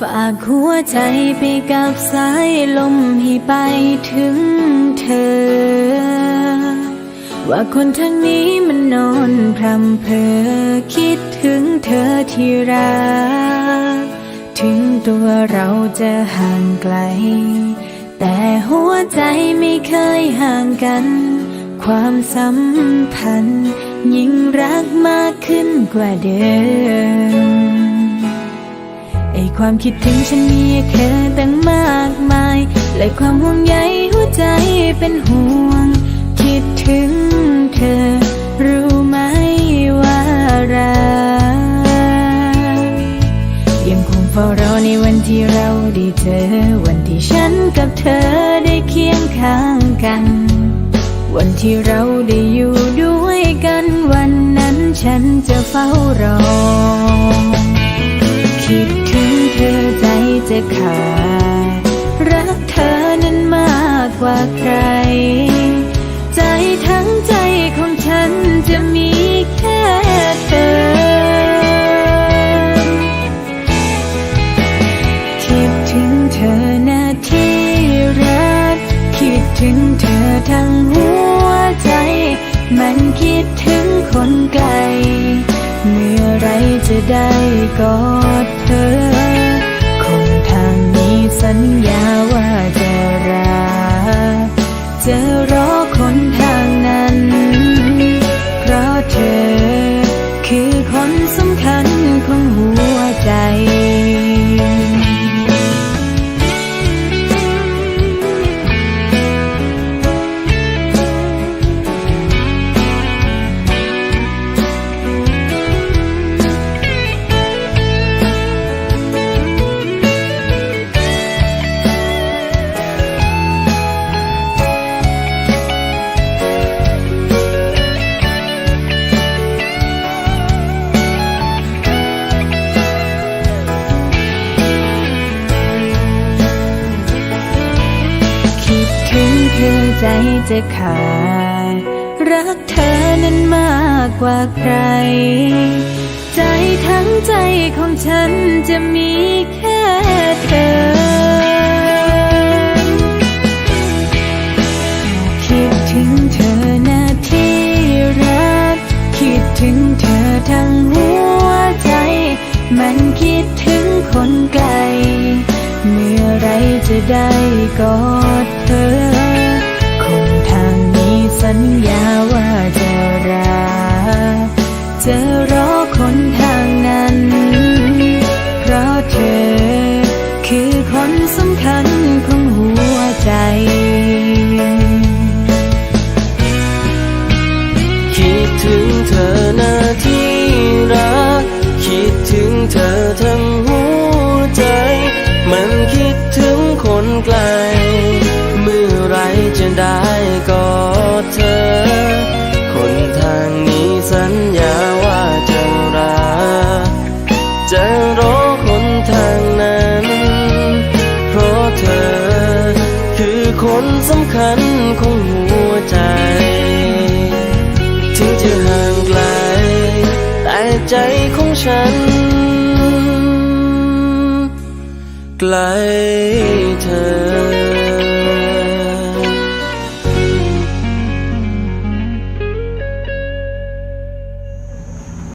ฝากหัวใจไปกับสายลมให้ไปถึงเธอ ว่าคนทางนี้มันนอนพรำเพอคิดถึงเธอที่รัก ถึงตัวเราจะห่างไกล แต่หัวใจไม่เคยห่างกัน ความสัมพันธ์ยิ่งรักมากขึ้นกว่าเดิม อความคิดถึงฉันมีเธอตั้งมากมาย และความห่วงใยหัวใจเป็นห่วง คิดถึงเธอ รู้ไหมว่ารักยังคงเฝ้ารอในวันที่เราได้เจอ วันที่ฉันกับเธอได้เคียงข้างกัน วันที่เราได้อยู่ด้วยกันวันนั้นฉันจะเฝ้ารอ จะขาด รักเธอนั้นมากกว่าใคร ใจทั้งใจของฉันจะมีแค่เธอ คิดถึงเธอนาที่รัก คิดถึงเธอทั้งหัวใจ มันคิดถึงคนไกล เมื่อไรจะได้กอดเธอ สัญญาว่าจะ จะขาด รักเธอนั้นมากกว่าใคร ใจทั้งใจของฉันจะมีแค่เธอ คิดถึงเธอนาที่รัก คิดถึงเธอทั้งหัวใจ มันคิดถึงคนไกล เมื่อไรจะได้กอดเธอ สัญญาว่าจะรักจะรอคนทางนั้น เพราะเธอคือคนสำคัญของหัวใจ เธอ คือคนสำคัญของหัวใจ ถึงจะห่างไกล แต่ใจของฉัน ไกล